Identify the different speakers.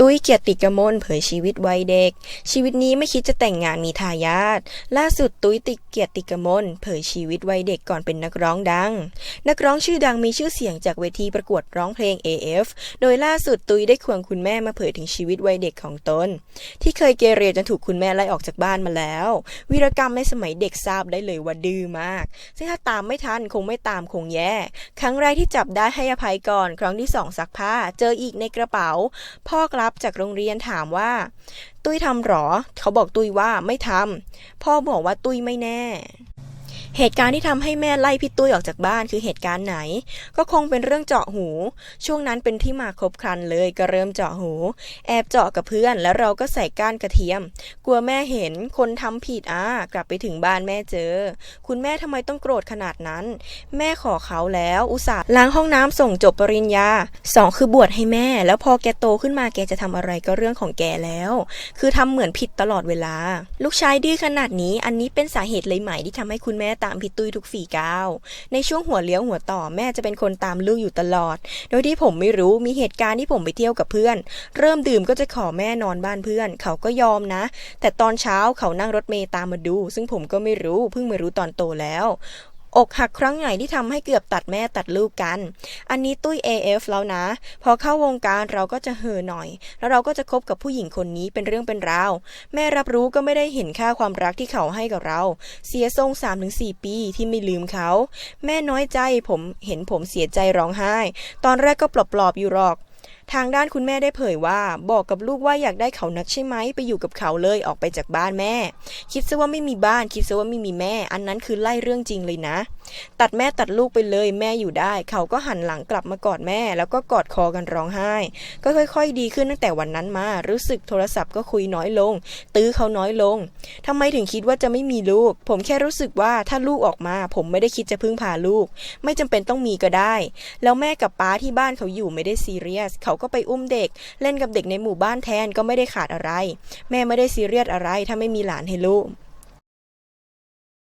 Speaker 1: ตุ้ยเกียรติกมลเผยชีวิตวัยเด็ก ชีวิตนี้ไม่คิดจะแต่งงานมีทายาทล่าสุดตุ้ยติเกียรติกมลเผยชีวิตวัยเด็กก่อนเป็นนักร้องดัง นักร้องชื่อดังมีชื่อเสียงจากเวทีประกวดร้องเพลง AF โดยล่าสุดตุ้ยได้ควงคุณแม่มาเผยถึงชีวิตวัยเด็กของตน ที่เคยเกเรจนถูกคุณแม่ไล่ออกจากบ้านมาแล้ว วีรกรรมในสมัยเด็กทราบได้เลยว่าดื้อมาก ซึ่งถ้าตามไม่ทันคงไม่ตามคงแย่ ครั้งแรกที่จับได้ให้อภัยก่อน ครั้งที่สองซักผ้า เจออีกในกระเป๋า พ่อกลับจากโรงเรียนถามว่า ตุ้ยทำหรอ เขาบอกตุ้ยว่าไม่ทำพ่อบอกว่าตุ้ยไม่แน่ เหตุการณ์ที่ทำให้แม่ไล่พี่ตุ้ยออกจากบ้านคือเหตุการณ์ไหน ก็คงเป็นเรื่องเจาะหู ช่วงนั้นเป็นที่มาครบครันเลยก็เริ่มเจาะหู แอบเจาะกับเพื่อนแล้วเราก็ใส่ก้านกระเทียม กลัวแม่เห็นคนทำผิดอะกลับไปถึงบ้านแม่เจอ คุณแม่ทำไมต้องโกรธขนาดนั้น แม่ขอเขาแล้วอุตส่าห์ล้างห้องน้ำส่งจบปริญญาสองคือบวชให้แม่ แล้วพอแกโตขึ้นมาแกจะทำอะไรก็เรื่องของแกแล้ว คือทำเหมือนผิดตลอดเวลา ลูกชายดื้อขนาดนี้อันนี้เป็นสาเหตุเลยไหมที่ทำให้คุณแม่ตามพี่ตุ้ยทุกฝีก้าว ในช่วงหัวเลี้ยวหัวต่อแม่จะเป็นคนตามลูกอยู่ตลอด โดยที่ผมไม่รู้มีเหตุการณ์ที่ผมไปเที่ยวกับเพื่อน เริ่มดื่มก็จะขอแม่นอนบ้านเพื่อน เขาก็ยอมนะ แต่ตอนเช้าเขานั่งรถเมย์ตามมาดู ซึ่งผมก็ไม่รู้เพิ่งมารู้ตอนโตแล้ว อกหักครั้งใหญ่ที่ทำให้เกือบตัดแม่ตัดลูกกัน อันนี้ตุ้ย AF แล้วนะ พอเข้าวงการเราก็จะเห่อหน่อย แล้วเราก็จะคบกับผู้หญิงคนนี้เป็นเรื่องเป็นราว แม่รับรู้ก็ไม่ได้เห็นค่าความรักที่เขาให้กับเรา เสียทรง 3-4 ปีที่ไม่ลืมเขา แม่น้อยใจผมเห็นผมเสียใจร้องไห้ ตอนแรกก็ปลอบๆอยู่หรอก ทางด้านคุณแม่ได้เผยว่า บอกกับลูกว่าอยากได้เขานักใช่ไหมไปอยู่กับเขาเลยออกไปจากบ้านแม่ คิดซะว่าไม่มีบ้าน คิดซะว่าไม่มีแม่ อันนั้นคือไล่เรื่องจริงเลยนะ ตัดแม่ตัดลูกไปเลยแม่อยู่ได้ เขาก็หันหลังกลับมากอดแม่ แล้วก็กอดคอกันร้องไห้ ก็ค่อย ๆ ดีขึ้นตั้งแต่วันนั้นมา รู้สึกโทรศัพท์ก็คุยน้อยลง ตื้อเขาน้อยลงทำไมถึงคิดว่าจะไม่มีลูก ผมแค่รู้สึกว่าถ้าลูกออกมา ผมไม่ได้คิดจะพึ่งพาลูก ไม่จำเป็นต้องมีก็ได้ แล้วแม่กับป้าที่บ้านเขาอยู่ไม่ได้ซีเรียส เขาก็ไปอุ้มเด็ก เล่นกับเด็กในหมู่บ้านแทนก็ไม่ได้ขาดอะไร แม่ไม่ได้ซีเรียสอะไรถ้าไม่มีหลานให้ลูก